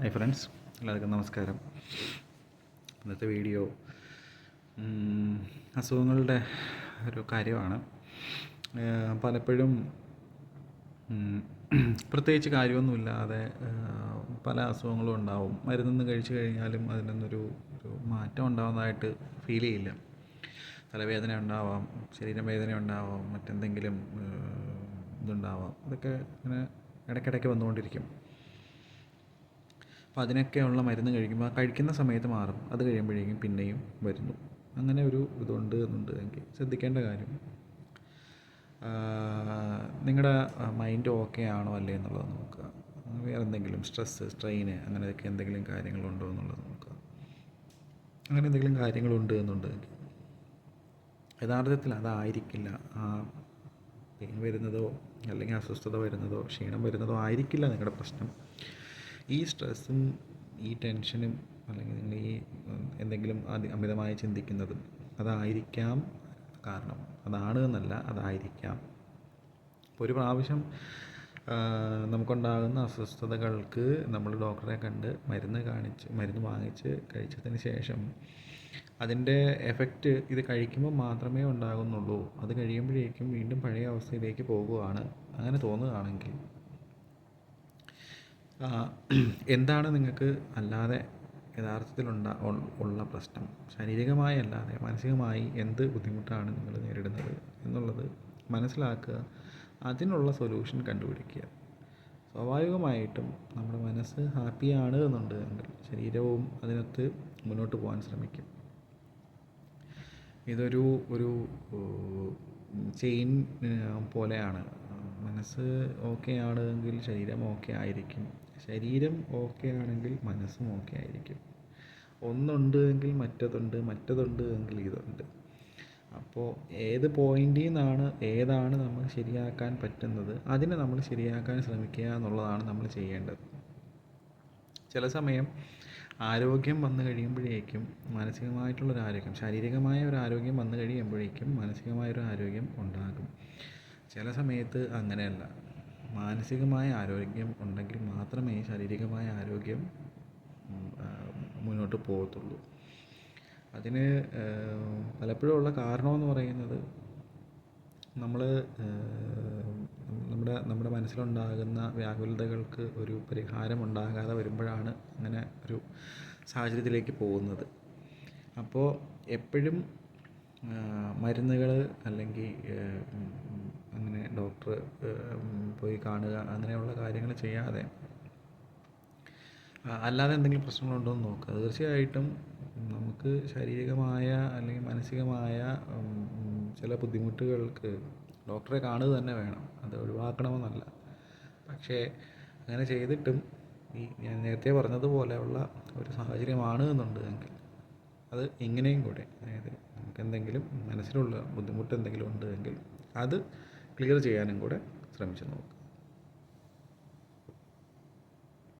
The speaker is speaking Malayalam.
ഹായ് ഫ്രണ്ട്സ് എല്ലാവർക്കും നമസ്കാരം. ഇന്നത്തെ വീഡിയോ അസുഖങ്ങളുടെ ഒരു കാര്യമാണ്. പലപ്പോഴും പ്രത്യേകിച്ച് കാര്യമൊന്നുമില്ലാതെ പല അസുഖങ്ങളും ഉണ്ടാവും. മരുന്നൊന്നും കഴിച്ചു കഴിഞ്ഞാലും അതിനൊന്നൊരു ഒരു മാറ്റം ഉണ്ടാവുന്നതായിട്ട് ഫീൽ ചെയ്യില്ല. തലവേദന ഉണ്ടാവാം ശരീരം വേദന ഉണ്ടാവാം മറ്റെന്തെങ്കിലും ഇതുണ്ടാവാം. അതൊക്കെ ഇങ്ങനെ ഇടയ്ക്കിടയ്ക്ക് വന്നുകൊണ്ടിരിക്കും. അപ്പോൾ അതിനൊക്കെയുള്ള മരുന്ന് കഴിക്കുമ്പോൾ കഴിക്കുന്ന സമയത്ത് മാറും. അത് കഴിയുമ്പോഴേക്കും പിന്നെയും വരുന്നു. അങ്ങനെ ഒരു ഇതുണ്ട് എന്നുണ്ട് എനിക്ക് ശ്രദ്ധിക്കേണ്ട കാര്യം. നിങ്ങളുടെ മൈൻഡ് ഓക്കെ ആണോ അല്ലേ എന്നുള്ളത് നോക്കുക. വേറെ എന്തെങ്കിലും സ്ട്രെസ്സ് സ്ട്രെയിന് അങ്ങനെയൊക്കെ എന്തെങ്കിലും കാര്യങ്ങളുണ്ടോ എന്നുള്ളത് നോക്കുക. അങ്ങനെ എന്തെങ്കിലും കാര്യങ്ങളുണ്ട് എന്നുണ്ടെങ്കിൽ യഥാർത്ഥത്തിൽ അതായിരിക്കില്ല. ആ പെയിൻ വരുന്നതോ അല്ലെങ്കിൽ അസ്വസ്ഥത വരുന്നതോ ക്ഷീണം വരുന്നതോ ആയിരിക്കില്ല നിങ്ങളുടെ പ്രശ്നം. ഈ സ്ട്രെസ്സും ഈ ടെൻഷനും അല്ലെങ്കിൽ നിങ്ങൾ ഈ എന്തെങ്കിലും അതി അമിതമായി ചിന്തിക്കുന്നതും അതായിരിക്കാം കാരണം. അതാണ് എന്നല്ല അതായിരിക്കാം. ഒരു പ്രാവശ്യം നമുക്കുണ്ടാകുന്ന അസ്വസ്ഥതകൾക്ക് നമ്മൾ ഡോക്ടറെ കണ്ട് മരുന്ന് കാണിച്ച് മരുന്ന് വാങ്ങിച്ച് കഴിച്ചതിന് ശേഷം അതിന്റെ എഫക്റ്റ് ഇത് കഴിക്കുമ്പോൾ മാത്രമേ ഉണ്ടാകുന്നുള്ളൂ. അത് കഴിയുമ്പോഴേക്കും വീണ്ടും പഴയ അവസ്ഥയിലേക്ക് പോകുകയാണ് അങ്ങനെ തോന്നുകയാണെങ്കിൽ എന്താണ് നിങ്ങൾക്ക് അല്ലാതെ യഥാർത്ഥത്തിൽ ഉണ്ടാ ഉള്ള പ്രശ്നം? ശാരീരികമായി അല്ലാതെ മാനസികമായി എന്ത് ബുദ്ധിമുട്ടാണ് നിങ്ങൾ നേരിടുന്നത് എന്നുള്ളത് മനസ്സിലാക്കുക. അതിനുള്ള സൊല്യൂഷൻ കണ്ടുപിടിക്കുക. സ്വാഭാവികമായിട്ടും നമ്മുടെ മനസ്സ് ഹാപ്പിയാണ് എന്നുണ്ടെങ്കിൽ ശരീരവും അതിനകത്ത് മുന്നോട്ട് പോകാൻ ശ്രമിക്കും. ഇതൊരു ഒരു ചെയിൻ പോലെയാണ്. മനസ്സ് ഓക്കെ ആണെങ്കിൽ ശരീരം ഓക്കെ ആയിരിക്കും. ശരീരം ഓക്കെ ആണെങ്കിൽ മനസ്സും ഓക്കെ ആയിരിക്കും. ഒന്നുണ്ട് എങ്കിൽ മറ്റതുണ്ട് മറ്റതുണ്ട് എങ്കിൽ ഇതുണ്ട്. അപ്പോൾ ഏത് പോയിന്റിൽ നിന്നാണ് ഏതാണ് നമ്മൾ ശരിയാക്കാൻ പറ്റുന്നത് അതിനെ നമ്മൾ ശരിയാക്കാൻ ശ്രമിക്കുക എന്നുള്ളതാണ് നമ്മൾ ചെയ്യേണ്ടത്. ചില സമയം ആരോഗ്യം വന്നു കഴിയുമ്പോഴേക്കും മാനസികമായിട്ടുള്ളൊരു ആരോഗ്യം ശാരീരികമായ ഒരു ആരോഗ്യം വന്നു കഴിയുമ്പോഴേക്കും മാനസികമായൊരു ആരോഗ്യം ഉണ്ടാകും. ചില സമയത്ത് അങ്ങനെയല്ല. മാനസികമായ ആരോഗ്യം ഉണ്ടെങ്കിൽ മാത്രമേ ശാരീരികമായ ആരോഗ്യം മുന്നോട്ട് പോകത്തുള്ളൂ. അതിന് പലപ്പോഴും ഉള്ള കാരണമെന്ന് പറയുന്നത് നമ്മൾ നമ്മുടെ നമ്മുടെ മനസ്സിലുണ്ടാകുന്ന വ്യാകുലതകൾക്ക് ഒരു പരിഹാരം ഉണ്ടാകാതെ വരുമ്പോഴാണ് അങ്ങനെ ഒരു സാഹചര്യത്തിലേക്ക് പോകുന്നത്. അപ്പോൾ എപ്പോഴും മരുന്നുകൾ അല്ലെങ്കിൽ അങ്ങനെ ഡോക്ടർ പോയി കാണുക അങ്ങനെയുള്ള കാര്യങ്ങൾ ചെയ്യാതെ. അല്ലാതെ എന്തെങ്കിലും പ്രശ്നങ്ങളുണ്ടോ എന്ന് നോക്കുക. തീർച്ചയായിട്ടും നമുക്ക് ശാരീരികമായ അല്ലെങ്കിൽ മാനസികമായ ചില ബുദ്ധിമുട്ടുകൾക്ക് ഡോക്ടറെ കാണുക തന്നെ വേണം. അത് ഒഴിവാക്കണമെന്നല്ല. പക്ഷേ അങ്ങനെ ചെയ്തിട്ടും ഈ ഞാൻ നേരത്തെ പറഞ്ഞതുപോലെയുള്ള ഒരു സാഹചര്യമാണ് എന്നുണ്ടെങ്കിൽ അത് ഇങ്ങനെയും കൂടെ. അതായത് നമുക്ക് എന്തെങ്കിലും മനസ്സിലുള്ള ബുദ്ധിമുട്ട് എന്തെങ്കിലും ഉണ്ട് എങ്കിൽ അത് ക്ലിയർ ചെയ്യാനും കൂടെ ശ്രമിച്ചു നോക്കുക